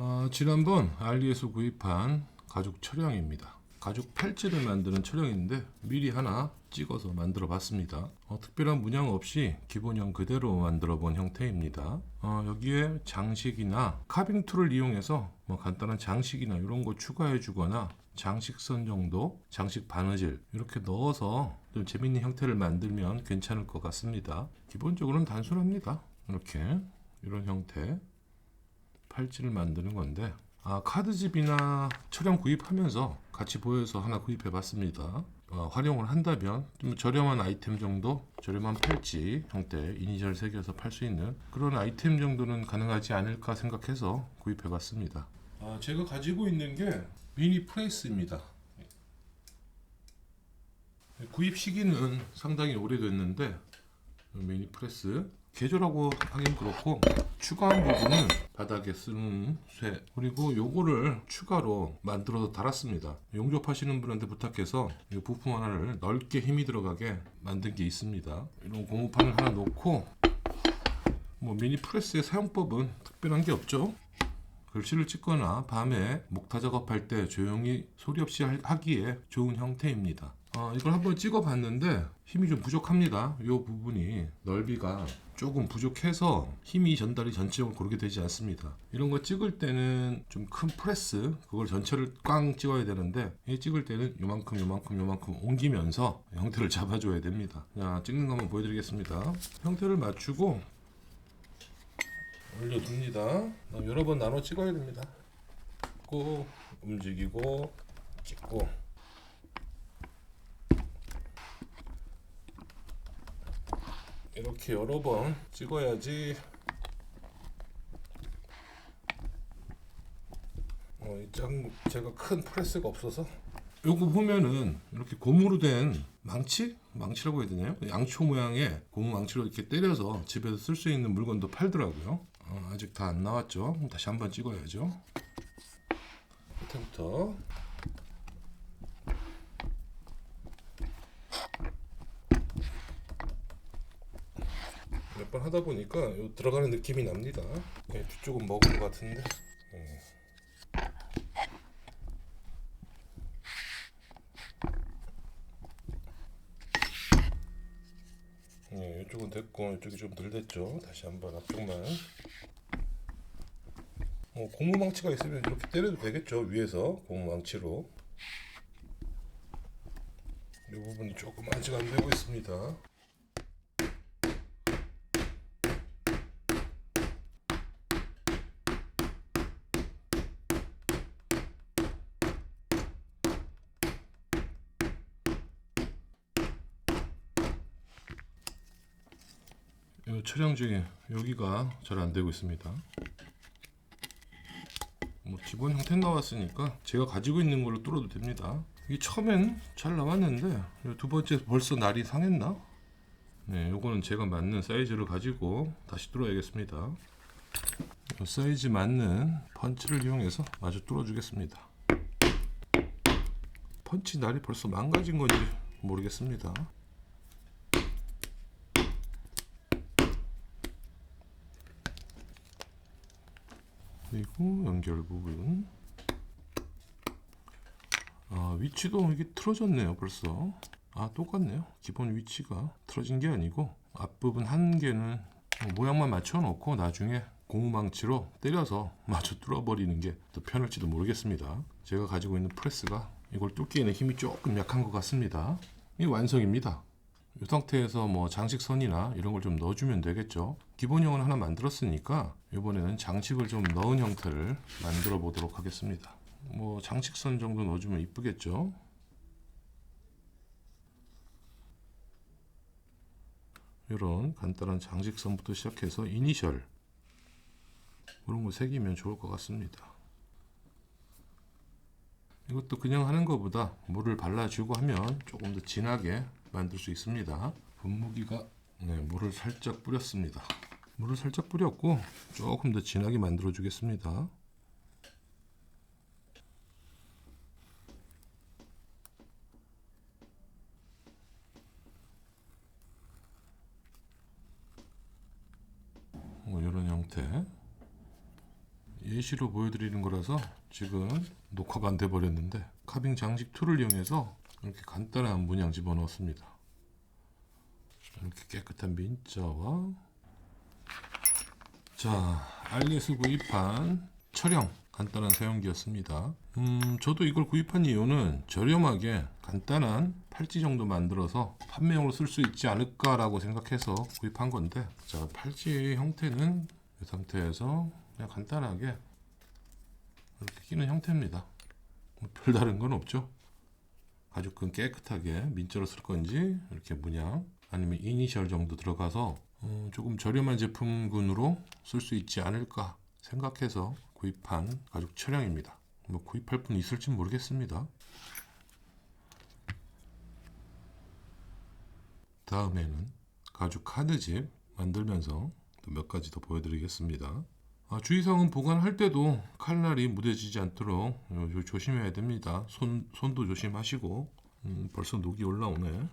어, 지난번 알리에서 구입한 가죽 철형입니다. 가죽 팔찌를 만드는 철형인데 미리 하나 찍어서 만들어 봤습니다. 어, 특별한 문양 없이 기본형 그대로 만들어 본 형태입니다. 어, 여기에 장식이나 카빙 툴을 이용해서 뭐 간단한 장식이나 이런 거 추가해 주거나 장식선 정도, 장식 바느질 이렇게 넣어서 좀 재밌는 형태를 만들면 괜찮을 것 같습니다. 기본적으로는 단순합니다. 이렇게 이런 형태 팔찌를 만드는 건데 아 카드집이나 철형 구입하면서 같이 보여서 하나 구입해 봤습니다. 어, 활용을 한다면 좀 저렴한 아이템 정도 저렴한 팔찌 형태 이니셜 새겨서 팔 수 있는 그런 아이템 정도는 가능하지 않을까 생각해서 구입해 봤습니다. 아, 제가 가지고 있는 게 미니 프레스입니다. 구입 시기는 상당히 오래됐는데 미니 프레스. 개조라고 하긴 그렇고 추가한 부분은 바닥에 쓰는 쇠. 그리고 요거를 추가로 만들어서 달았습니다. 용접하시는 분한테 부탁해서 이 부품 하나를 넓게 힘이 들어가게 만든 게 있습니다. 이런 고무판을 하나 놓고 뭐 미니 프레스의 사용법은 특별한 게 없죠. 글씨를 찍거나 밤에 목타 작업할 때 조용히 소리 없이 할- 하기에 좋은 형태입니다. 어, 이걸 한번 찍어봤는데 힘이 좀 부족합니다. 이 부분이 넓이가 조금 부족해서 힘이 전달이 전체적으로 고르게 되지 않습니다. 이런 거 찍을 때는 좀 큰 프레스 그걸 전체를 꽝 찍어야 되는데 이 찍을 때는 요만큼 요만큼 요만큼 옮기면서 형태를 잡아줘야 됩니다. 자 찍는 거 한번 보여드리겠습니다. 형태를 맞추고 올려둡니다. 어, 여러 번 나눠 찍어야 됩니다. 찍고 움직이고 찍고 이렇게 여러 번 찍어야지 어, 제가 큰 프레스가 없어서 요거 보면은 이렇게 고무로 된 망치? 망치라고 해야 되나요? 양초 모양의 고무 망치로 이렇게 때려서 집에서 쓸 수 있는 물건도 팔더라고요. 어, 아직 다 안 나왔죠? 다시 한번 찍어야죠. 끝부터 몇 번 하다 보니까 요 들어가는 느낌이 납니다. 네, 뒤쪽은 먹은 것 같은데. 네. 네, 이쪽은 됐고 이쪽이 좀 덜 됐죠. 다시 한번 앞쪽만. 어, 고무망치가 있으면 이렇게 때려도 되겠죠. 위에서 고무망치로. 이 부분이 조금 아직 안 되고 있습니다. 이 촬영 중에 여기가 잘 안 되고 있습니다. 뭐 기본 형태 나왔으니까 제가 가지고 있는 걸로 뚫어도 됩니다. 이게 처음엔 잘 나왔는데 이두 번째 벌써 날이 상했나? 네, 요거는 제가 맞는 사이즈를 가지고 다시 뚫어야겠습니다. 요 사이즈 맞는 펀치를 이용해서 마저 뚫어 주겠습니다. 펀치 날이 벌써 망가진 건지 모르겠습니다. 그리고 연결 부분. 아 위치도 이게 틀어졌네요 벌써. 아 똑같네요. 기본 위치가 틀어진 게 아니고 앞부분 한 개는 모양만 맞춰 놓고 나중에 고무망치로 때려서 마저 뚫어버리는 게 더 편할지도 모르겠습니다. 제가 가지고 있는 프레스가 이걸 뚫기에는 힘이 조금 약한 것 같습니다. 이 완성입니다 이 상태에서 뭐 장식선이나 이런 걸 좀 넣어주면 되겠죠. 기본형은 하나 만들었으니까 이번에는 장식을 좀 넣은 형태를 만들어 보도록 하겠습니다. 뭐 장식선 정도 넣어주면 이쁘겠죠. 이런 간단한 장식선부터 시작해서 이니셜 이런 거 새기면 좋을 것 같습니다. 이것도 그냥 하는 것보다 물을 발라주고 하면 조금 더 진하게 만들 수 있습니다. 분무기가 네, 물을 살짝 뿌렸습니다. 물을 살짝 뿌렸고 조금 더 진하게 만들어 주겠습니다. 뭐 이런 형태. 얘 예시로 보여드리는 거라서 지금 녹화가 안 돼 버렸는데 카빙 장식 툴을 이용해서 이렇게 간단한 문양 집어넣었습니다. 이렇게 깨끗한 민자와 자 알리에서 구입한 철형 간단한 세용기였습니다. 음 저도 이걸 구입한 이유는 저렴하게 간단한 팔찌 정도 만들어서 판매용으로 쓸 수 있지 않을까라고 생각해서 구입한 건데 자 팔찌 형태는 이 상태에서 그냥 간단하게 이렇게 끼는 형태입니다. 뭐 별다른 건 없죠. 가죽끈 깨끗하게 민자로 쓸 건지 이렇게 문양 아니면 이니셜 정도 들어가서 어, 조금 저렴한 제품군으로 쓸 수 있지 않을까 생각해서 구입한 가죽 철형입니다. 뭐 구입할 분 있을지 모르겠습니다. 다음에는 가죽 카드집 만들면서 또몇 가지 더 보여드리겠습니다. 아, 주의사항은 보관할 때도 칼날이 무뎌지지 않도록 요- 요 조심해야 됩니다. 손, 손도 조심하시고 음, 벌써 녹이 올라오네.